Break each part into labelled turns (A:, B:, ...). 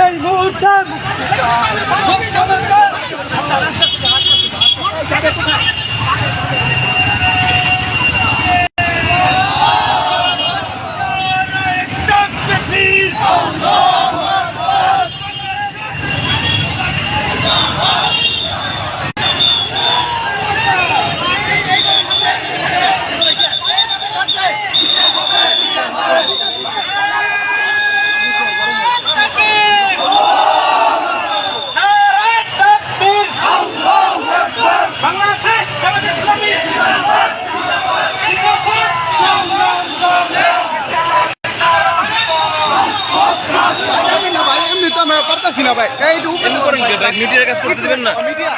A: এই মুহূর্তে মুখ্যমন্ত্রী
B: পারতাছি না ভাই। এই উপরে করেন
C: মিডিয়ার কাজ করতে দিবেন না?
B: মিডিয়া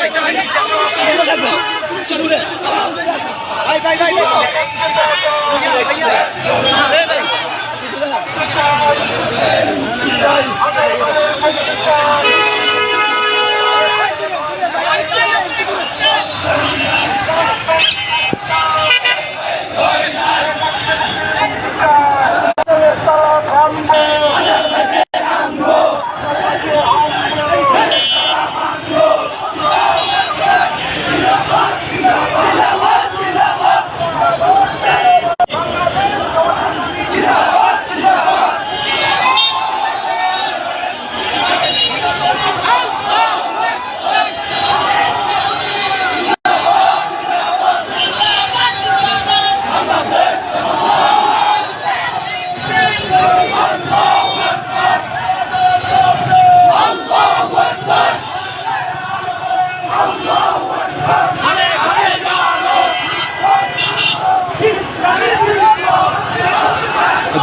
C: ভাই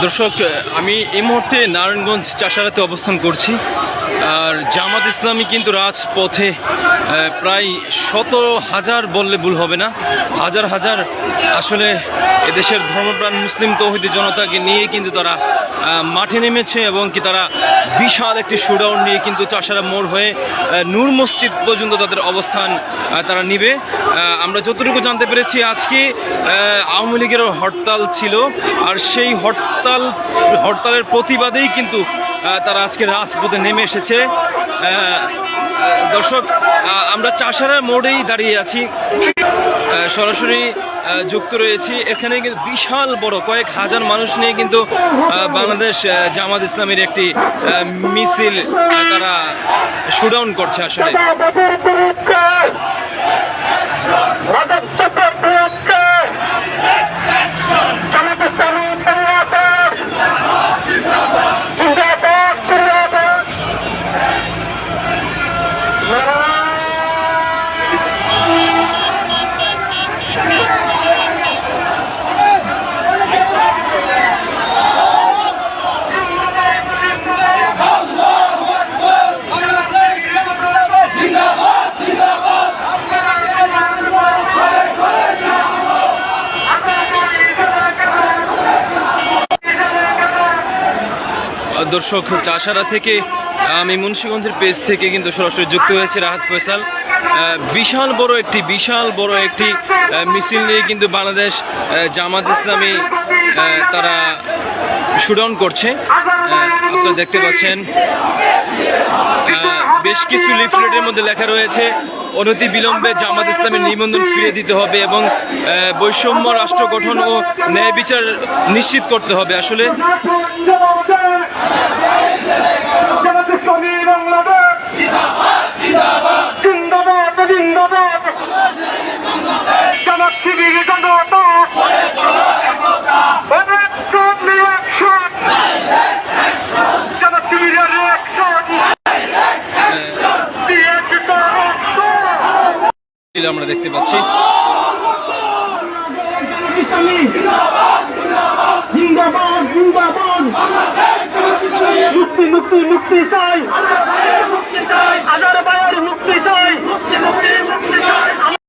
C: দর্শক আমি এই মুহূর্তে নারায়ণগঞ্জ চাষারাতে অবস্থান করছি। আর জামাত ইসলামী কিন্তু রাজপথে প্রায় শত হাজার বললে ভুল হবে না। হাজার হাজার আসলে এদেশের ধর্মপ্রাণ মুসলিম তৌহিদি জনতাকে নিয়ে কিন্তু তারা মাঠে নেমেছে এবং কি তারা বিশাল একটি শুডাউন নিয়ে কিন্তু চাষারা মোড় হয়ে নূর মসজিদ পর্যন্ত তাদের অবস্থান তারা নিবে। আমরা যতটুকু জানতে পেরেছি আজকে আওয়ামী লীগের হরতাল ছিল। আর সেই হরতাল, হরতালের প্রতিবাদেই কিন্তু তারা আজকে রাজপথে নেমে এসেছে। দর্শক আমরা চাষারা মোড়েই দাঁড়িয়ে আছি। সরাসরি যুক্ত রয়েছি। এখানে কিন্তু বিশাল বড় কয়েক হাজার মানুষ নিয়ে কিন্তু বাংলাদেশ জামাত ইসলামের একটি মিছিল তারা শুডাউন করছে আসলে। দর্শক, চাষারা থেকে, আমি মুন্সিগঞ্জের পেজ থেকে কিন্তু সরাসরি যুক্ত হয়েছে রাহাত ফয়সাল। বিশাল বড় একটি, বিশাল বড় একটি মিছিল নিয়ে কিন্তু বাংলাদেশ জামাত ইসলামী তারা শুডাউন করছে। আপনারা দেখতে পাচ্ছেন বেশ কিছু লিফলেটের মধ্যে লেখা রয়েছে অনতি বিলম্বে জামাত ইসলামের নিবন্ধন ফিরে দিতে হবে এবং বৈষম্য রাষ্ট্র গঠন ও ন্যায় বিচার নিশ্চিত করতে হবে। আসলে
A: জিন্দাবাদ জিন্দাবাদ
C: জিন্দাবাদ। দেখতে পাচ্ছি।
A: মুক্তি মুক্তি মুক্তি চাই।